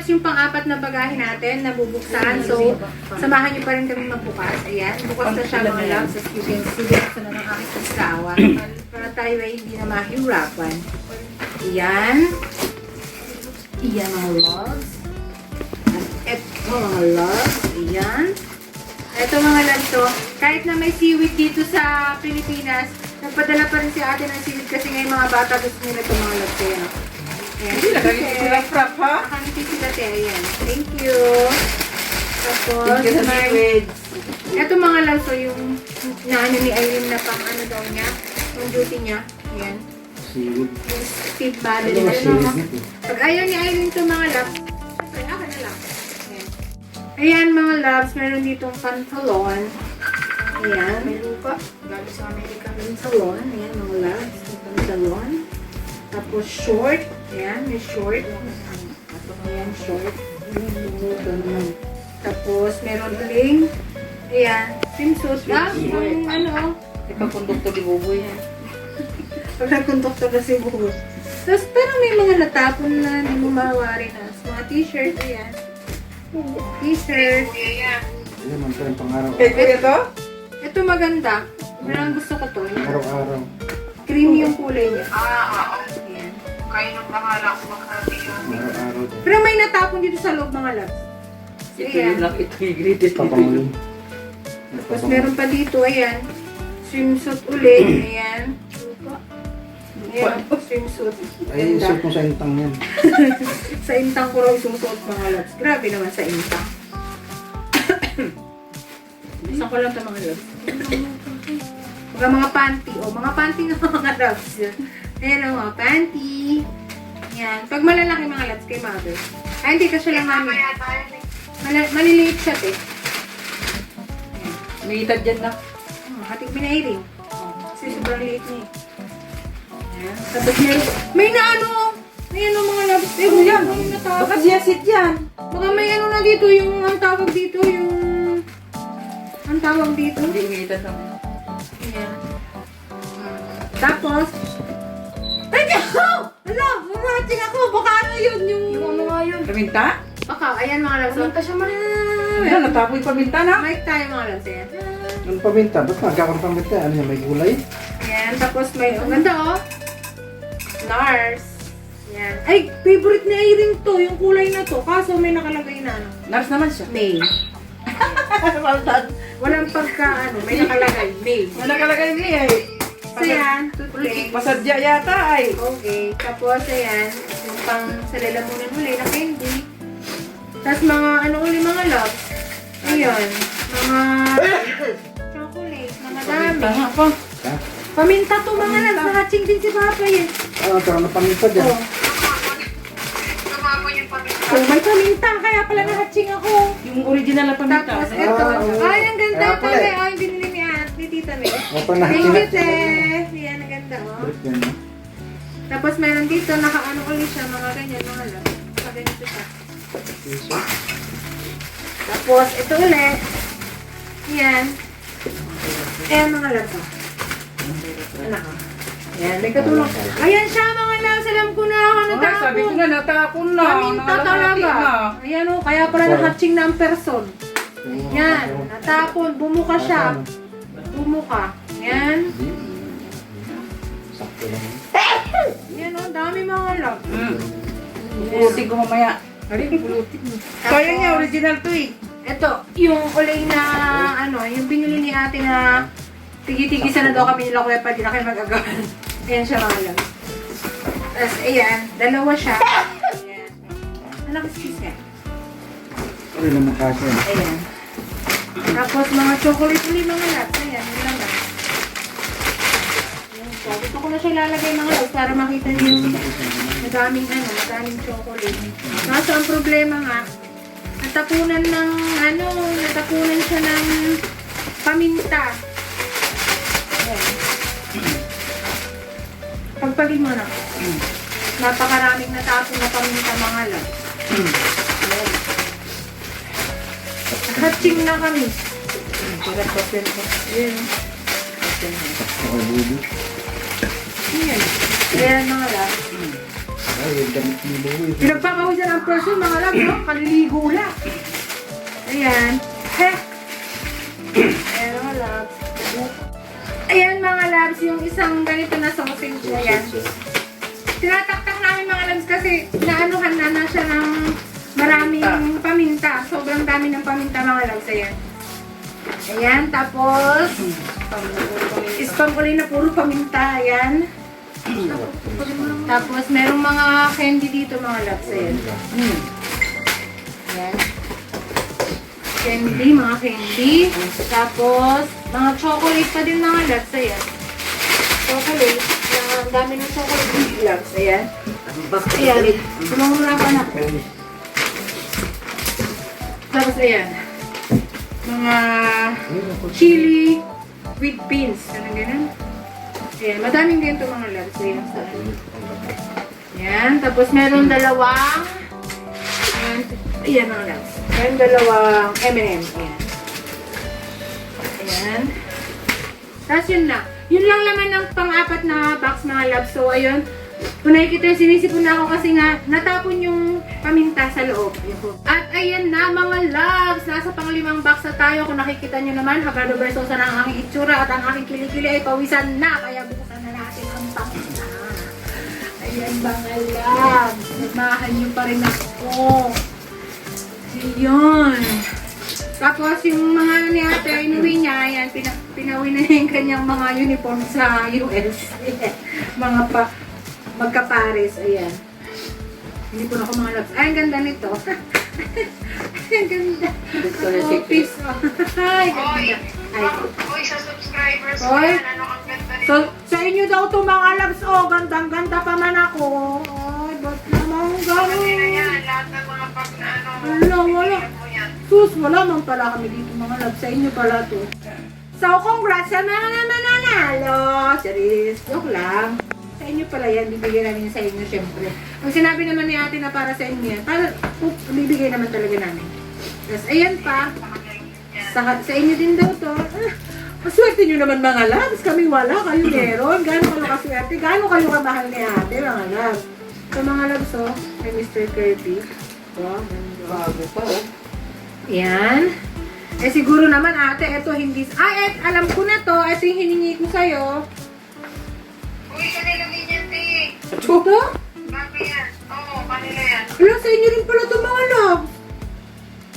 labs yung pang-apat na bagahe natin na bubuksan. So, samahan niyo pa rin kami magbukas. Ayan, bukas na siya mga labs. As you can see, buksan na ng aking kasawa. Para tayo ay hindi na mahirapan. Ayan. Ayan mga loves. At eto mga loves. Ayan. Ito mga loves to. Kahit na may seaweed dito sa Pilipinas, nagpadala pa rin si ate ng seaweed kasi ngayon mga bata gusto nila ito mga loves. Ayan. Ayan. Lagay ko sila frap, ha? Nakangiti sila te. Ayan. Thank you. Tapos, Thank you sa seaweed. ito mga loves, so yung naano ni Aileen na pang ano daw niya, yung duty niya. Ayan. Seaweed. Yung Steve Madden. Ano Ano, pag ayaw ni Aileen ito mga loves, syempre, ako na lang. Ayan. Ayan mga loves, meron ditong pantalon. Ayan. May lupa. Galing sa Amerika. Pantalon. Ayan mga loves. May pantalon. Tapos short. Ayan, may short. Ayan, short. Ayan. Tapos meron uling. Ayan, swimsuit. Ah, yung ano, Ipagkondukto di buboy, ha? pag nagkonduktor na si Buhos. Tapos, pero may mga natapon na hindi mo mawari na. So, mga t-shirt, ayan. T-shirt. Ayan, man pa rin pang Kaya kuya to? Ito maganda. Parang gusto ko to. Yung araw-araw. cream yung kulay niya. Ah, Ayan. Araw-araw. Pero may natapon dito sa loob mga labs. Ito yun lang, ito yung greatest dito. Tapos meron pa dito, ayan. Swimsuit ulit. Ayan. Ayan, swimsuit. Ay, Ganda. isip sa intang yan. Sa intang ko raw isusuot mga loves. Grabe naman sa intang. Gusto ko lang ito mga loves. Mga mga panty. O, mga panty ng mga loves. Ang mga panty. Yan. Pag malalaki mga loves kay mother. Ay, hindi kasi lang mami. Mala- maliliit siya, te. Itad dyan na. Oh, hating pinairing. Oh, kasi sobrang liit niya. eh. Ayan. Tapos meron, may na ano, may ano mga loves. Eh, yan? May natapos. Baka siya sit yan. Baka may ano na dito, yung ang tawag dito, yung... Ang tawag dito. Hindi may itad na. Ayan. Tapos... Ay, no! Ala, mamating ako. Baka ano yun, yung... Yung ano nga yun? Paminta? Baka, ayan mga labs. Paminta siya man. Ano, natapoy paminta na? Mic tayo mga labs. Ayan. Ano paminta? Ba't nagkakaroon paminta? Ano yan? May gulay? Ayan, tapos may... Ang ganda, oh. Nars. Ayan. Ay, favorite ni Irene to, yung kulay na to. Kaso may nakalagay na ano. Nurse naman siya. May. Walang pagka, ano, may nakalagay. May. Wala kalagay niya eh. So, yan. Toothpaste. Pasadya yata ay. Okay. Tapos, ayan, yung pang sa lalamunan uli na candy. Tapos, mga, ano uli, mga love. Ayan. Mga chocolate. Mga dami. Tama pa. Ha? Paminta to, mga love. Nakatsing din si Papa eh. Ah, karoon na paminta dyan. Oh. Oh, may paminta. Kaya pala nakatsing ako. Yung original na paminta. Tapos, eto. Ah, Ay, ang ganda ito. pala eh. Ay, binili ni Aunt, ni Tita May. Thank you, nakikinat. Te. Yan, oh. No? Tapos meron dito, nakaano ulit siya, mga ganyan, mga love. Nakaganito siya. Piso. Tapos, ito ulit. Yan. Ayan, mga love. oh. Anak ko. Ayan, may katulong. Ayan siya, mga love. Alam ko na ako Ay, natapon. sabi ko na, natapon na. Paminta talaga. Ayan o, kaya pala nahatching na ang person. Yan, natapon. Bumuka siya. Bumuka. Pulutin ko mamaya. Pulutin mo. Kaya niya, original to eh. Ito, yung ulay na, ano, yung binili ni ate na tigi-tigisan na daw kami nila kuya pa, di na kayo mag-agawan. Ayan siya mga lang. Tapos, ayan, dalawa siya. Ayan. Anak, excuse me. Ano naman kasi yan? Ayan. Tapos, mga chocolate ulit mga laps. Ayan, Ayan po. Gusto ko na siya ilalagay mga laps para makita niyo yung madaming, ano, madaming chocolate. Kaso, ang problema nga, natapunan ng, ano, natapunan siya ng paminta. Ayan. Pagpagin mo na. Napakaraming natapon na paminta mga laps. Ayan. Hatching na kami. Sarap papel ko. Ayan. Okay, bubo. Ayan. Ayan mga lahat. Ay, yung damit ni Louie. Pinagpakawisan ang person, mga lab, no? Kaliligo lang. Ayan. Heh. Ayan, mga labs. Ayan, mga labs, yung isang ganito na sausage na yan. Tinataktak namin mga labs kasi naanuhan na na siya ng maraming paminta. Sobrang dami ng paminta mga labs. Ayan. Ayan, tapos ispangkulay na puro paminta. Ayan. Tapos merong mga candy dito mga labs. Ayan. Ayan. Candy, mga candy. Tapos, mga chocolate pa din mga labs. Ayan. Chocolate. Ang dami ng chocolate mga labs. Ayan. Ayan. Sumamura ka na. Tapos, ayan. Mga chili with beans. Ganun, ganun. Ayan. Madaming ganito mga labs. Ayan. Sa Ayan. Tapos, meron dalawang Ayan. Ayan mga labs. Meron dalawang M&M. Ayan. Ayan. Tapos yun lang. Yun lang laman ng pang-apat na box mga labs. So, ayun. Kung nakikita yung sinisipon na ako kasi nga natapon yung paminta sa loob. At ayan na mga loves. Nasa panglimang box na tayo. Kung nakikita nyo naman, Habado Versosa na ang aking itsura at ang aking kilikili ay pawisan na. Kaya buksan na natin ang paminta. Ayan mga loves. Nagmahan nyo pa rin ako. Ayun. Tapos yung mga ni ate, inuwi niya, ayan, pina, pinauwi na yung kanyang mga uniform sa US. mga pa, magkapares, ayan. Hindi po na ako mga loves. Ay, ang ganda nito. ang ganda. Victoria's Ang office. Ay, ganda. Ay. Oy, sa subscribers ko yan, ano ang ganda nito? So, sa inyo daw to mga loves, oh, gandang-ganda pa man ako. Ay, ba't naman gano'n? yan, lahat ng mga pag na ano, Wala, wala. Sus, wala man pala kami dito mga love. Sa inyo pala to. So, congrats sa mga naman nanalo. Charis, joke lang. Sa inyo pala yan, bibigyan namin sa inyo syempre. Ang sinabi naman ni ate na para sa inyo yan, para, oop, bibigay naman talaga namin. Tapos, ayan pa. Sa, sa inyo din daw to. Ah, Maswerte nyo naman mga loves. Kami wala, kayo meron. Gano'n kayo kaswerte? Gano'n kayo kamahal ni ate, mga loves? Sa mga loves, oh, kay Mr. Kirby. Wow. Bago pa, oh. Yan. Eh siguro naman ate, ito hindi... Ay, et, alam ko na to. Ito yung hiningi ko sa'yo. Uy, kanila din yan, te. Ito? Bago yan. Oo, kanila yan. Wala, sa inyo rin pala ito mga love.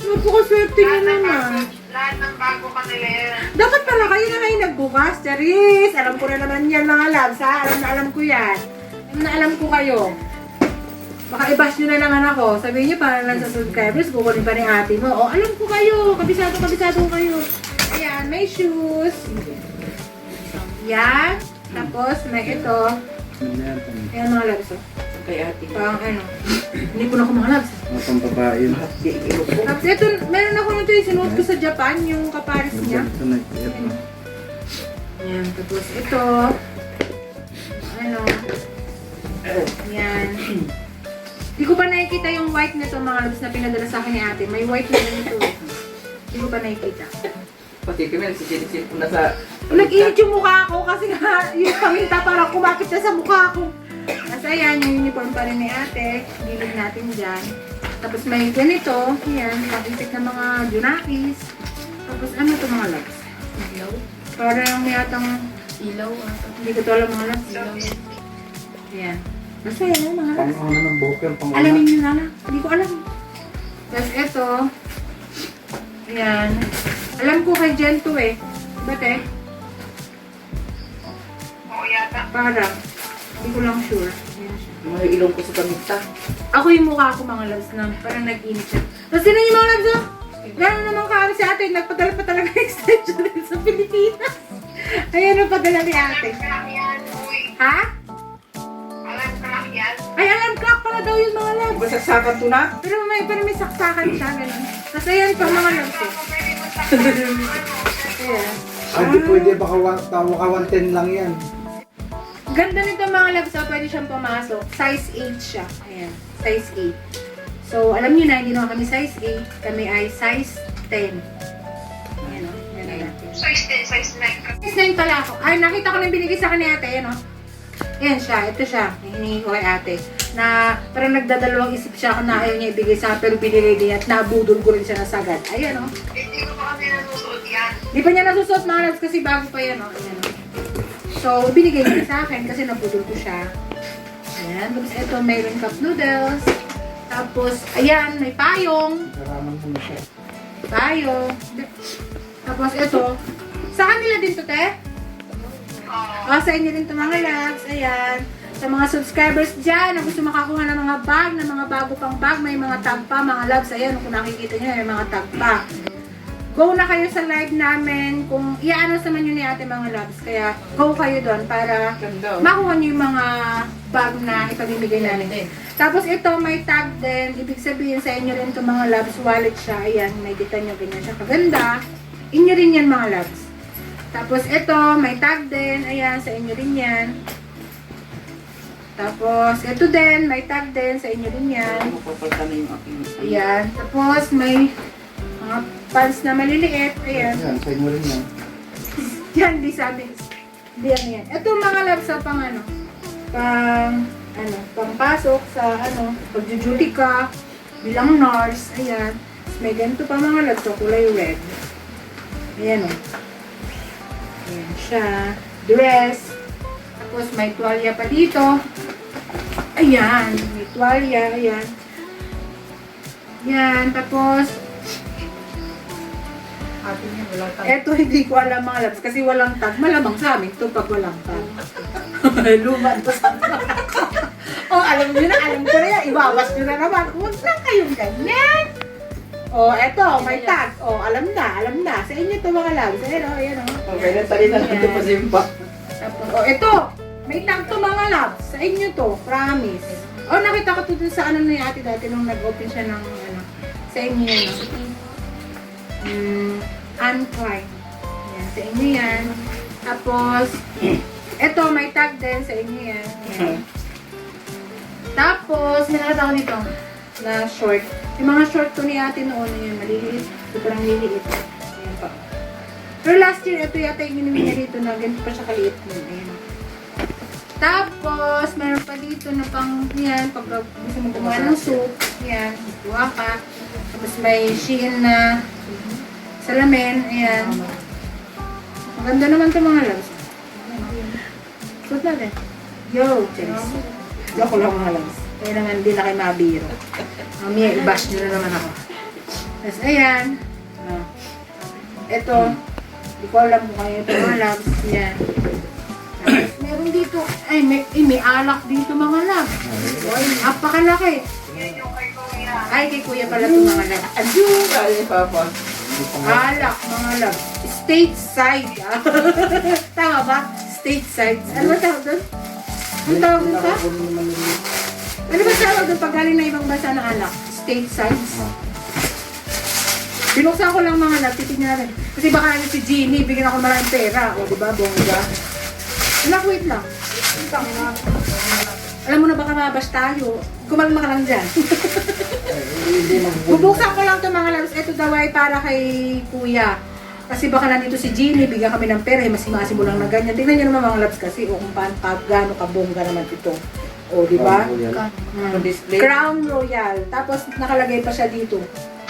Napakaswerte nyo Lahat ng bago, naman. lahat ng bago kanila yan. Dapat pala kayo na ngayon nagbukas, Charis. Alam ko na naman yan mga loves, ha? Alam na alam ko yan. Alam na alam ko kayo. Baka i-bash nyo na naman ako. Sabihin nyo para lang sa subscribers, kukunin pa ni ate mo. O, alam ko kayo. Kabisado, kabisado kayo. Ayan, may shoes. Yan. Tapos, may ito. Ayan mga loves. oh. Kay ate. Pang ano. Hindi ko na ako mga loves. Mga pambabae yun. Tapos ito, meron ako nito yung sinuot ko sa Japan, yung kapares niya. Ito na, ito na. Ayan, tapos ito. Ano. Ayan. Hindi ko pa nakikita yung white nito mga labs na pinadala sa akin ni ate. May white na ganito. Hindi ko pa nakikita. Pati kami, nagsisilip ko na sa... Nag-init yung mukha ko kasi nga yung paminta parang kumakit na sa mukha ko. Kasi ayan, yung uniform pa rin ni ate. Gilid natin dyan. Tapos may ganito. Ayan, pag-intik ng mga junakis. Tapos ano to mga labs? Ilaw? Parang may atang ilaw. Hindi ko to alam mga labs. Ayan. Basta yan, mga Pang labs. ano ng booker, pang wala. Alamin nyo na lang. Hindi ko alam. Tapos ito. Ayan. Alam ko kay Jen to eh. Ba't eh? Parang. Hindi ko lang sure. Ayan siya. Mga ilong ko sa pamita. Ako yung mukha ko mga loves na parang nag-init siya. Tapos sino yung mga loves oh? Gano'n naman kami si ate. Nagpadala pa talaga ng extension din sa Pilipinas. Ayan ang padala ni ate. Ha? Ay, alam clock pala daw yung mga loves. Basagsakan to na. Pero may, pero may saksakan siya. Ganun. Tapos ayan pa mga loves eh. Sa Ayan. Ah, di pwede, baka 110 lang yan. Ganda nito mga loves, oh, pwede siyang pumasok. Size 8 siya. Ayan, size 8. So, alam niyo na, hindi naman kami size 8. Kami ay size 10. Ayan o, yan na natin. size 10, size 9 ka. Size 9 pala ako. Ay, nakita ko na yung binigay sa ni ate, ayan o. Ayan siya, ito siya. Hinihingi ko kay ate. na parang nagdadalawang isip siya kung na ayaw niya ibigay sa akin, pero binigay niya at nabudol ko rin siya na sagad. Ayan o. Hindi ko pa kasi nasusuot yan. Di pa niya nasusuot mga loves kasi bago pa yan o. Ayan. So, binigay niya sa akin kasi nabudol ko siya. Ayan. Tapos ito, mayroon cup noodles. Tapos, ayan, may payong. Naraman na siya. Payong. Tapos ito, sa kanila din to, te? Oo. O, sa inyo din to mga loves. Ayan. Sa mga subscribers dyan na gusto makakuha ng mga bag, ng mga bago pang bag, may mga tag pa, mga loves. Ayan, kung nakikita nyo, may mga tag pa. Go na kayo sa live namin. Kung i-ano naman yun ni ate mga loves. Kaya go kayo doon para oh. makuha nyo yung mga bag na ipamimigay namin. Tapos ito, may tag din. Ibig sabihin sa inyo rin itong mga loves wallet siya. Ayan, may kita nyo, ganyan siya kaganda. Inyo rin yan mga loves. Tapos ito, may tag din. Ayan, sa inyo rin yan. Tapos, ito din, may tag din. Sa inyo rin yan. Ayan. Tapos, may mga pants na maliliit. Ayan. Yan, sa inyo rin yan. Yan, di sabi. Di ano yan. Ito mga labs sa pang ano, pang, ano, pang pasok sa ano, pag-duty ka, bilang nurse, ayan. May ganito pa mga labs, so kulay red. Ayan o. Ayan siya. Dress. Tapos may tuwalya pa dito. Ayan, may tuwalya, ayan. Yan, tapos Atin yan, wala tayo. Eto, hindi ko alam mga labs kasi walang tag. Malamang sa amin to pag walang tag. Luma to sa Oh, alam nyo na, alam ko na yan. Iwawas nyo na naman. Huwag na kayong ganyan. Oh, eto, may tag. Oh, alam na, alam na. Sa inyo to mga labs. Ayan o, ayan o. Okay, natali na dito pa simpa. Tapos, oh, eto. May tag to mga labs. Sa inyo to, promise. Oh, nakita ko to dun sa ano na yung ate dati nung nag-open siya ng ano. Sa inyo yan. Oh. Mm, Uncry. Yan, sa inyo yan. Tapos, eto, may tag din sa inyo yan. Yan. Tapos, may nakita ko dito na short. Yung mga short ko ni ate noon, yun, maliliit. Sobrang liliit. Ayan pa. Pero last year, ito yata yung inuwi niya dito na ganito pa siya kaliit nun. Ayan. Tapos, meron pa dito na pang, yan, pag gusto mo gumawa ng soup, yan, kuha ka. Tapos may Shein na salamin, ayan. Maganda naman ito mga loves. Suot natin. Yo, Charis. Joke lang mga loves. Kaya naman, hindi na kayo mabiro. Mamaya, i-bash nyo na naman ako. Tapos, ayan. Ah. Ito, hindi ko alam kung kayo ito mga loves. Yan. Tapos, meron dito, ay, may, ay, may alak dito mga loves. Ay, napakalaki. Ay, kay kuya pala ito mga loves. Adiyo! Kaya ni Papa. Hindi pa nga. Alak, mga loves. Stateside. ah. Tama ba? Stateside. Ano ba tawag doon? Ano tawag doon yung... Ano ba tawag doon pag galing na ibang bansa ng alak? Stateside. Binuksan ko lang mga loves, titignan natin. Kasi baka ano si Jeannie, bigyan ako maraming pera. O, di ba? Bongga. Anak, wait lang. Alam mo na baka mabash tayo. Kumalma ka lang dyan. Bubuksan ko lang to mga loves. Ito daw ay para kay kuya. Kasi baka nandito si Jeannie, bigyan kami ng pera, eh, masimasi mo lang na ganyan. Tingnan niyo naman mga loves kasi, o kung paano, pa, gaano kabongga naman ito. O, di ba? Mm. Display. Crown Royal. Tapos nakalagay pa siya dito.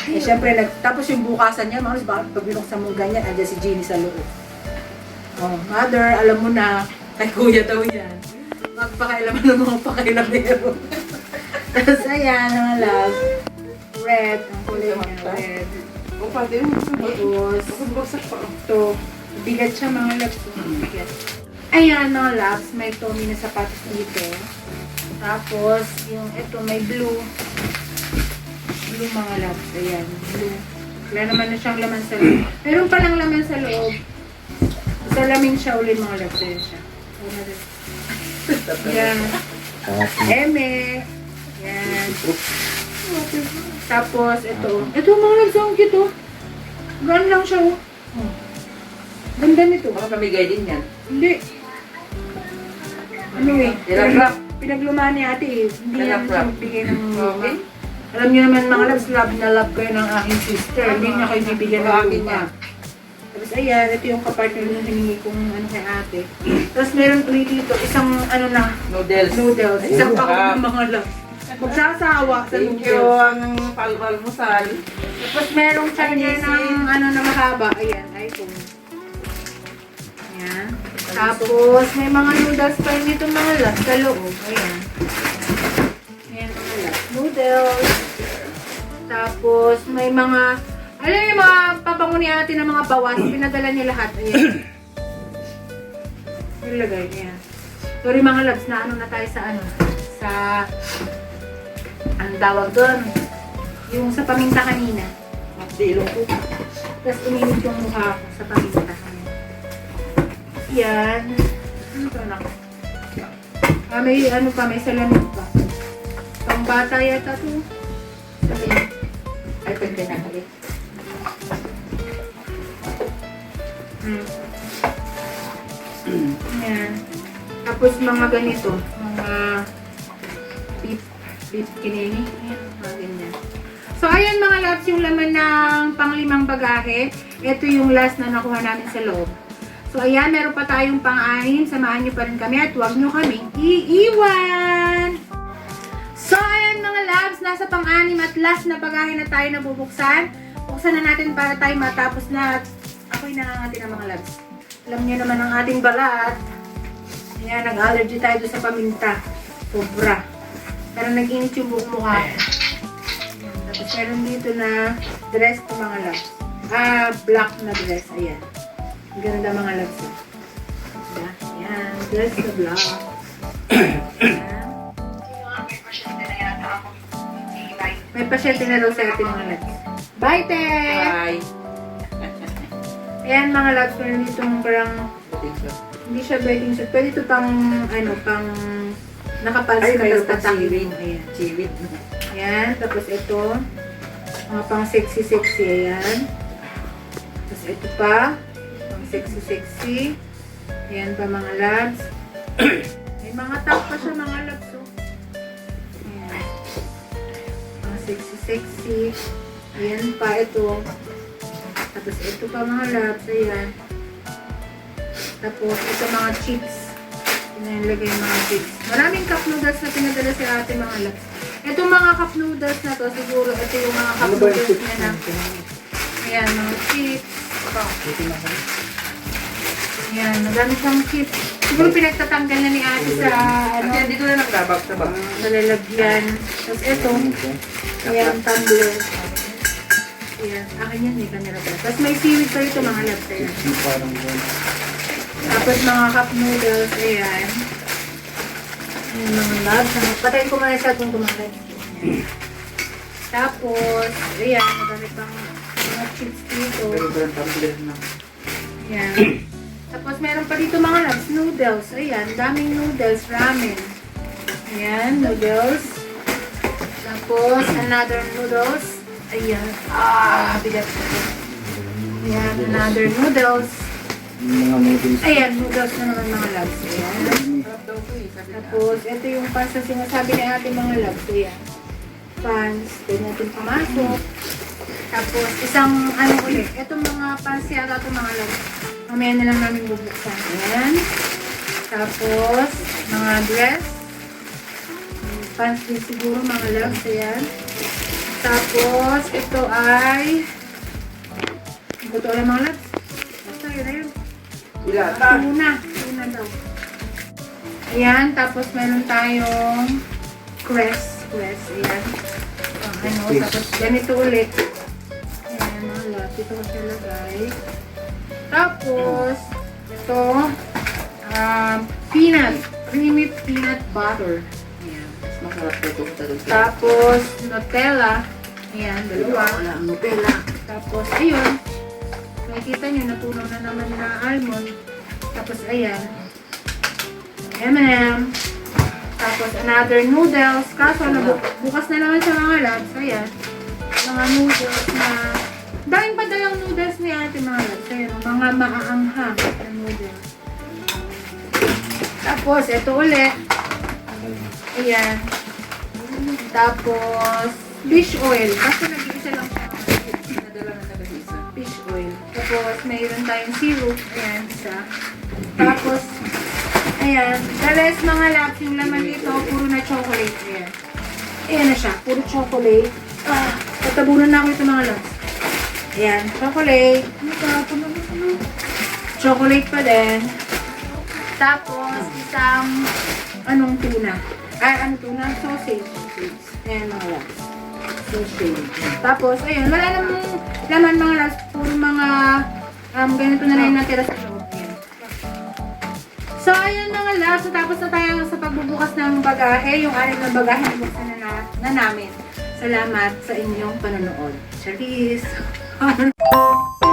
Eh, syempre, nag, tapos yung bukasan niya, mga loves, baka pag binuksan mo ganyan, andyan si Jeannie sa loob. Oh, mother, alam mo na, kay kuya daw yan. Magpakailaman ng mga pakailamero. Tapos ayan, mga love. Red, ang kulay niya, red. O, pati yung Tapos, ito, bigat siya mga loves. Bigat. Ayan mga loves, may Tommy na sapatos dito. Tapos, yung ito, may blue. Blue mga loves, ayan, blue. Wala naman na siyang laman sa loob. Meron pa lang laman sa loob. Salamin siya ulit mga loves. Ayan siya. Ayan. Tapos, Eme. Yan. Tapos, ito. Ito mga loves, ang cute oh. Gaan lang siya oh. Ganda nito. Baka pamigay din yan. Hindi. Ano eh? Nilap-lap. Pinaglumaan ni ate eh. Hindi naman siya Nilap-lap. magbigay ng Okay. Alam niyo naman mga loves, love na love kayo ng aking sister. Hindi niya kayo bibigyan ng Akin luma. niya. Tapos ayan, ito yung kapartner na hiningi kong ano kay ate. Tapos meron ulit dito, isang ano na, Noodles. noodles. Isang Ayun, pako ah. ng mga lang. Magsasawa sa Thank you, noodles. ang palbal mo, Sal. Tapos merong charger ng ano na mahaba. Ayan, iPhone. Ayan. Tapos may mga noodles pa rin dito mga las sa loob. Ayan. Ayan mga las. Noodles. Tapos may mga, alam niyo yung mga pabango ni ate ng mga bawas. Pinadala niya lahat. Ayan. Nilagay niya. Sorry mga labs, na ano na tayo sa ano, sa, ang tawag doon, yung sa paminta kanina. Dilong ko. Tapos uminit yung mukha ko sa paminta. Yan. Ano to anak? Ah, may ano pa, may salamin pa. Pang bata yata to. Sabi. Ay, pwede na ulit. Hmm. Yan. Tapos mga ganito, mga beef, beef kinini. Ayan, mga. So, ayan mga loves, yung laman ng panglimang bagahe. Ito yung last na nakuha namin sa loob. So, ayan, meron pa tayong pang-anim. Samahan nyo pa rin kami at huwag nyo kaming iiwan. So, ayan mga loves, nasa pang-anim at last na bagahe na tayo nabubuksan. Buksan na natin para tayo matapos na at ako'y nangangati ng mga loves. Alam niyo naman ang ating balat. Ayan, nag-allergy tayo sa paminta. Sobra. Pero nag-init yung buong mukha Tapos meron dito na dress to mga loves. Ah, black na dress. Ayan. Ang ganda mga eh. Diba? Ayan, dress na black. Ayan. May pasyente na daw sa ating mga loves. Bye, te! Bye. Ayan mga loves, meron ditong parang hindi siya wedding suit. Pwede ito pang, ano, pang ka mayroon tapos mo. Ayan. Chiwit. Ayan, tapos ito, mga pang sexy-sexy, ayan. Tapos ito pa, pang sexy-sexy. Ayan pa mga labs. May mga top pa siya mga labs, oh. Ayan. Pang sexy-sexy. Ayan pa, ito. Tapos ito pa mga labs, ayan. Tapos ito mga chips. Pinalagay yung mga chips. Maraming cup noodles na pinadala sa ate mga labs. Itong mga cup noodles na to, siguro ito yung mga cup Ano noodles niya na. Ayan, mga chips. Dito na kami. Ayan, madami siyang chips. Siguro pinagtatanggal na ni ate sa, ano, Kasi dito na naglabak sa bag. sa lalagyan. Tapos ito, ayan, tumbler. Ayan, akin yan, camera pa. Tapos may seaweed pa ito mga. Ayan. Yung parang yun. Tapos mga cup noodles, ayan. Ayan mga labs. Patayin ko muna sa kung kumain. Tapos, ayan, madami pang mga chips dito. Pero ba ang tumbler na? Ayan. Tapos meron pa dito mga labs, noodles. Ayan, daming noodles, ramen. Ayan, noodles. Tapos, another noodles. Ayan. Ah, bigat. Ayan, another noodles. Mga noodles. Ayan, noodles na naman mga labs. Ayan. Tapos, ito yung pants na sinasabi ni ate mga labs. Ayan. Pants. Pwede natin pumasok. Tapos, isang ano ulit. Ito mga pants yata ito mga labs. Mamaya na lang namin bubuksan. Ayan. Tapos, mga dress. Pants din siguro mga labs. Ayan. Tapos, ito ay... Ito alam mga labs. Basta yun na yun. Dilata. Ito muna. Ito na daw. Ayan, tapos meron tayong crest. Crest, ayan. Ang ano, tapos ganito ulit. Ayan, mga lot. Dito ko siya lagay. Tapos, ito, um, peanut. Creamy peanut butter. Ayan. Mas masarap daw ito. Tapos, Nutella. Ayan, dalawa. Wala ang Nutella. Tapos, ayun. Makikita nyo, natunaw na naman na almond. Tapos, ayan. M&M. Tapos, another noodles. Kaso, nabu- bukas na naman sa mga labs. Ayan. Mga noodles na... Daming padalang noodles ni ate mga labs. Ayan, mga maaanghang na noodles. Tapos, ito ulit. Ayan. Tapos, fish oil. Kasi nag-iisa lang siya. Nadala na sa isa. Fish oil. Tapos, mayroon tayong syrup. Ayan, isa. Tapos, ayan. The rest mga labs, yung laman dito, puro na chocolate. Ayan. Ayan na siya, puro chocolate. Ah, tatabunan na ako ito mga labs. Ayan, chocolate. Ano ka? Ano, ano? Chocolate pa din. Tapos, isang, anong tuna? Ay, ano tuna? Sausage. Ayan mga Sausage. Tapos, ayun, wala namang laman mga labs. Puro mga, um, ganito na lang natira sa loob. So, ayun mga labs. Tapos na tayo sa pagbubukas ng bagahe. Yung anim na bagahe na buksan na, na, na namin. Salamat sa inyong panonood. Charis!